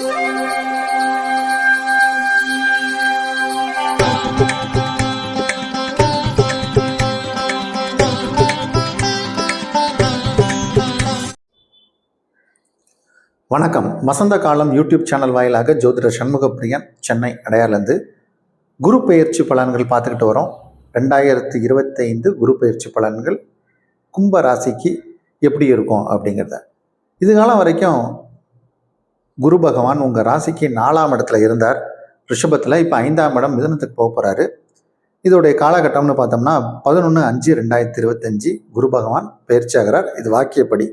வணக்கம். வசந்த காலம் YouTube channel வாயிலாக ஜோதிடர் சண்முகப்பிரியன் சென்னை அடையார்லேருந்து குரு பயிற்சி பலன்கள் பார்த்துக்கிட்டு வரோம். ரெண்டாயிரத்தி இருபத்தைந்து குரு பயிற்சி பலன்கள் கும்ப ராசிக்கு எப்படி இருக்கும் அப்படிங்கிறத. இது காலம் வரைக்கும் குரு பகவான் உங்கள் ராசிக்கு நாலாம் இடத்துல இருந்தார். ரிஷபத்தில் இப்போ ஐந்தாம் இடம் மிதனத்துக்கு போக போகிறாரு இதோடைய காலகட்டம்னு பார்த்தோம்னா பதினொன்று அஞ்சு ரெண்டாயிரத்தி இருபத்தஞ்சு குரு பகவான் பயிற்சி ஆகிறார். இது வாக்கியப்படி.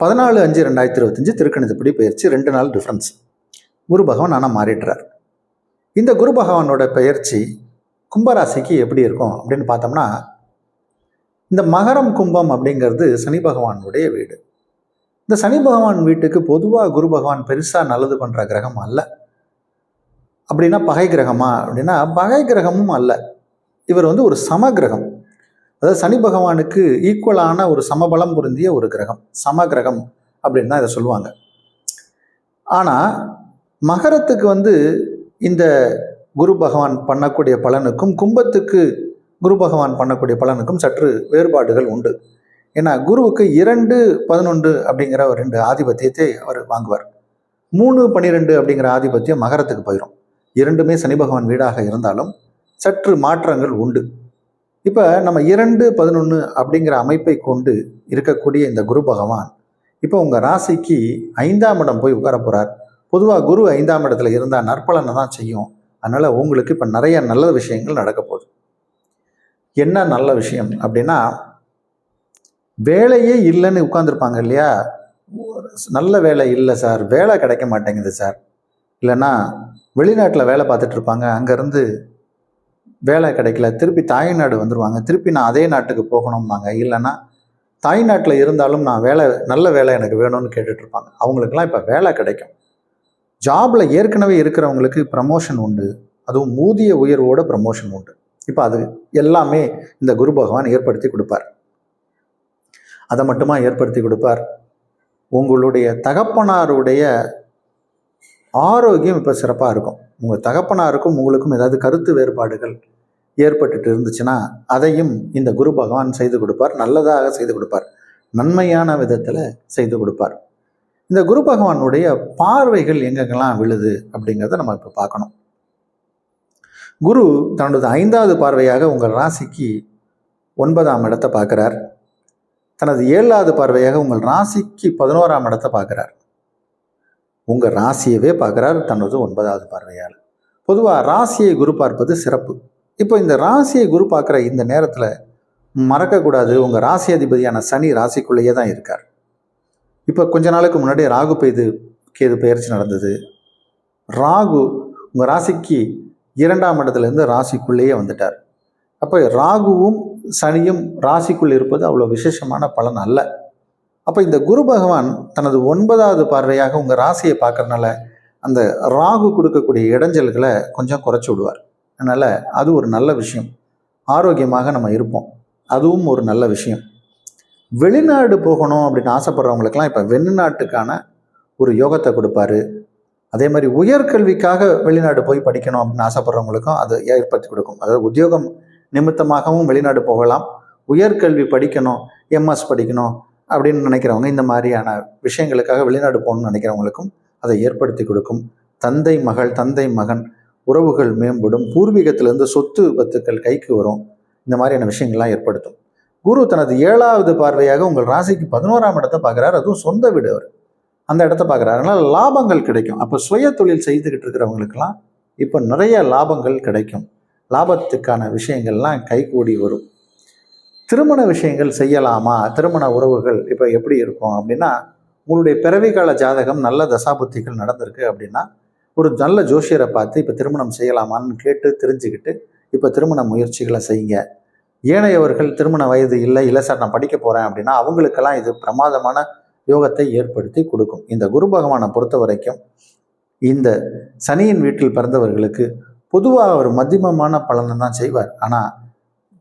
பதினாலு அஞ்சு ரெண்டாயிரத்தி இருபத்தஞ்சு திருக்கணிதப்படி பயிற்சி ரெண்டு நாள் டிஃப்ரென்ஸ் குரு பகவான் ஆனால் மாறிடுறார். இந்த குரு பகவானோட பயிற்சி கும்பராசிக்கு எப்படி இருக்கும் அப்படின்னு பார்த்தோம்னா இந்த மகரம் கும்பம் அப்படிங்கிறது சனி பகவானுடைய வீடு. இந்த சனி பகவான் வீட்டுக்கு பொதுவாக குரு பகவான் பெருசாக நல்லது பண்ணுற கிரகம் அல்ல. அப்படின்னா பகை கிரகமா? அப்படின்னா பகை கிரகமும் அல்ல. இவர் வந்து ஒரு சம கிரகம். அதாவது சனி பகவானுக்கு ஈக்குவலான ஒரு சமபலம் பொருந்திய ஒரு கிரகம். சம கிரகம் அப்படின்னு தான் இதை சொல்லுவாங்க. ஆனால் மகரத்துக்கு வந்து இந்த குரு பகவான் பண்ணக்கூடிய பலனுக்கும் கும்பத்துக்கு குரு பகவான் பண்ணக்கூடிய பலனுக்கும் சற்று வேறுபாடுகள் உண்டு. ஏன்னா குருவுக்கு இரண்டு பதினொன்று அப்படிங்கிற ஒரு ரெண்டு ஆதிபத்தியத்தை அவர் வாங்குவார். மூணு பன்னிரெண்டு அப்படிங்கிற ஆதிபத்தியம் மகரத்துக்கு போயிடும் இரண்டுமே சனி பகவான் வீடாக இருந்தாலும் சற்று மாற்றங்கள் உண்டு. இப்போ நம்ம இரண்டு பதினொன்று அப்படிங்கிற அமைப்பை கொண்டு இருக்கக்கூடிய இந்த குரு பகவான் இப்போ உங்கள் ராசிக்கு ஐந்தாம் இடம் போய் உட்கார போகிறார் பொதுவாக குரு ஐந்தாம் இடத்துல இருந்தால் நற்பலனை தான் செய்யும். அதனால் உங்களுக்கு இப்போ நிறைய நல்ல விஷயங்கள் நடக்க போகுது. என்ன நல்ல விஷயம் அப்படின்னா வேலையே இல்லைன்னு உட்காந்துருப்பாங்க இல்லையா? நல்ல வேலை இல்லை சார். வேலை கிடைக்க மாட்டேங்குது சார். இல்லைன்னா வெளிநாட்டில் வேலை பார்த்துட்டு இருப்பாங்க. அங்கேருந்து வேலை கிடைக்கல. திருப்பி தாய்நாடு வந்துடுவாங்க திருப்பி நான் அதே நாட்டுக்கு போகணும்பாங்க. இல்லைன்னா தாய்நாட்டில் இருந்தாலும் நான் வேலை நல்ல வேலை எனக்கு வேணும்னு கேட்டுட்ருப்பாங்க அவங்களுக்கெல்லாம் இப்போ வேலை கிடைக்கும். ஜாபில் ஏற்கனவே இருக்கிறவங்களுக்கு ப்ரமோஷன் உண்டு. அதுவும் ஊதிய உயர்வோட ப்ரமோஷன் உண்டு. இப்போ அது எல்லாமே இந்த குரு பகவான் ஏற்படுத்தி கொடுப்பார். அதை மட்டுமா ஏற்படுத்தி கொடுப்பார்? உங்களுடைய தகப்பனாருடைய ஆரோக்கியம் இப்போ சிறப்பாக இருக்கும். உங்கள் தகப்பனாருக்கும் உங்களுக்கும் ஏதாவது கருத்து வேறுபாடுகள் ஏற்பட்டுட்டு இருந்துச்சுன்னா அதையும் இந்த குரு பகவான் செய்து கொடுப்பார். நல்லதாக செய்து கொடுப்பார். நன்மையான விதத்தில் செய்து கொடுப்பார். இந்த குரு பகவானுடைய பார்வைகள் எங்கெங்கெல்லாம் விழுது அப்படிங்கிறத நம்ம இப்போ பார்க்கணும். குரு தனது ஐந்தாவது பார்வையாக உங்கள் ராசிக்கு ஒன்பதாம் இடத்தை பார்க்குறார். தனது ஏழாவது பார்வையாக உங்கள் ராசிக்கு பதினோராம் இடத்தை பார்க்குறார். உங்கள் ராசியவே பார்க்குறார் தனது ஒன்பதாவது பார்வையால். பொதுவாக ராசியை குரு பார்ப்பது சிறப்பு. இப்போ இந்த ராசியை குரு பார்க்குற இந்த நேரத்தில் மறக்கக்கூடாது. உங்கள் ராசி அதிபதியான சனி ராசிக்குள்ளேயே தான் இருக்கார். இப்போ கொஞ்ச நாளுக்கு முன்னாடி ராகு பெய்து கேது பயிற்சி நடந்தது. ராகு உங்கள் ராசிக்கு இரண்டாம் இடத்துலேருந்து ராசிக்குள்ளேயே வந்துட்டார். அப்போ ராகுவும் சனியும் ராசிக்குள் இருப்பது அவ்வளோ விசேஷமான பலன் அல்ல. அப்போ இந்த குரு பகவான் தனது ஒன்பதாவது பார்வையாக உங்கள் ராசியை பார்க்கறனால அந்த ராகு கொடுக்கக்கூடிய இடைஞ்சல்களை கொஞ்சம் குறைச்சி விடுவார். அதனால் அது ஒரு நல்ல விஷயம். ஆரோக்கியமாக நம்ம இருப்போம். அதுவும் ஒரு நல்ல விஷயம். வெளிநாடு போகணும் அப்படின்னு ஆசைப்படுறவங்களுக்கெல்லாம் இப்போ வெளிநாட்டுக்கான ஒரு யோகத்தை கொடுப்பாரு. அதே மாதிரி உயர்கல்விக்காக வெளிநாடு போய் படிக்கணும் அப்படின்னு ஆசைப்படுறவங்களுக்கும் அது ஏற்படுத்தி கொடுக்கும். அதாவது உத்தியோகம் நிமித்தமாகவும் வெளிநாடு போகலாம். உயர்கல்வி படிக்கணும் எம்எஸ் படிக்கணும் அப்படின்னு நினைக்கிறவங்க இந்த மாதிரியான விஷயங்களுக்காக வெளிநாடு போகணும்னு நினைக்கிறவங்களுக்கும் அதை ஏற்படுத்தி கொடுக்கும். தந்தை மகள் தந்தை மகன் உறவுகள் மேம்படும். பூர்வீகத்திலிருந்து சொத்து விபத்துக்கள் கைக்கு வரும். இந்த மாதிரியான விஷயங்கள்லாம் ஏற்படுத்தும். குரு தனது ஏழாவது பார்வையாக உங்கள் ராசிக்கு பதினோராம் இடத்தை பார்க்குறாரு. அதுவும் சொந்த வீடு அவர். அந்த இடத்த பார்க்குறாரு அதனால் லாபங்கள் கிடைக்கும். அப்போ சுய தொழில் செய்துக்கிட்டு இருக்கிறவங்களுக்கெல்லாம் இப்போ நிறைய லாபங்கள் கிடைக்கும். லாபத்துக்கான விஷயங்கள்லாம் கைகூடி வரும். திருமண விஷயங்கள் செய்யலாமா? திருமண உறவுகள் இப்போ எப்படி இருக்கும் அப்படின்னா உங்களுடைய பிறவி கால ஜாதகம் நல்ல தசாபுத்திகள் நடந்திருக்கு அப்படின்னா ஒரு நல்ல ஜோஷியரை பார்த்து இப்போ திருமணம் செய்யலாமான்னு கேட்டு தெரிஞ்சுக்கிட்டு இப்போ திருமண முயற்சிகளை செய்யுங்க. ஏனையவர்கள் திருமண வயது இல்லை இல்லை சார் நான் படிக்க போகிறேன் அப்படின்னா அவங்களுக்கெல்லாம் இது பிரமாதமான யோகத்தை ஏற்படுத்தி கொடுக்கும். இந்த குரு பகவானை பொறுத்த வரைக்கும் இந்த சனியின் வீட்டில் பிறந்தவர்களுக்கு பொதுவாக அவர் மத்தியமமான பலனை தான் செய்வார். ஆனால்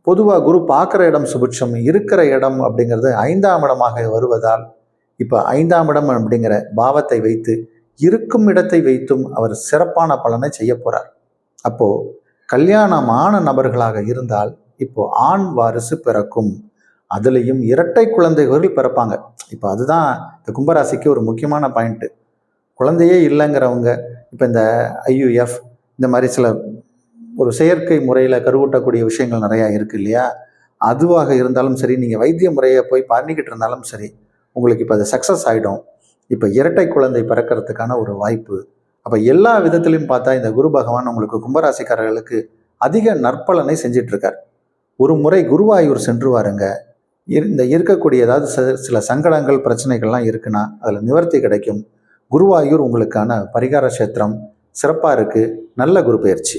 பொதுவாக குரு பார்க்குற இடம் சுபிட்சம் இருக்கிற இடம் அப்படிங்கிறது ஐந்தாம் இடமாக வருவதால் இப்போ ஐந்தாம் இடம் அப்படிங்கிற பாவத்தை வைத்து இருக்கும் இடத்தை வைத்தும் அவர் சிறப்பான பலனை செய்ய போகிறார் அப்போது கல்யாணமான நபர்களாக இருந்தால் இப்போ ஆண் வாரிசு பிறக்கும். அதுலேயும் இரட்டை குழந்தைகள் பிறப்பாங்க. இப்போ அதுதான் இந்த கும்பராசிக்கு ஒரு முக்கியமான பாயிண்ட்டு குழந்தையே இல்லைங்கிறவங்க இப்போ இந்த ஐயுஎஃப் இந்த மாதிரி சில ஒரு செயற்கை முறையில் கருவூட்டக்கூடிய விஷயங்கள் நிறையா இருக்குது இல்லையா? அதுவாக இருந்தாலும் சரி நீங்கள் வைத்திய முறையை போய் பண்ணிக்கிட்டு இருந்தாலும் சரி உங்களுக்கு இப்போ அது சக்ஸஸ் ஆகிடும் இப்போ இரட்டை குழந்தை பிறக்கிறதுக்கான ஒரு வாய்ப்பு. அப்போ எல்லா விதத்திலையும் பார்த்தா இந்த குரு பகவான் உங்களுக்கு கும்பராசிக்காரர்களுக்கு அதிக நற்பலனை செஞ்சிட்ருக்கார். ஒரு முறை குருவாயூர் சென்று வாருங்க. இரு- இந்த இருக்கக்கூடிய ஏதாவது சில சங்கடங்கள் பிரச்சனைகள்லாம் இருக்குன்னா அதில் நிவர்த்தி கிடைக்கும். குருவாயூர் உங்களுக்கான பரிகார கஷேத்திரம் சிறப்பாக இருக்குது நல்ல குரு பயிற்சி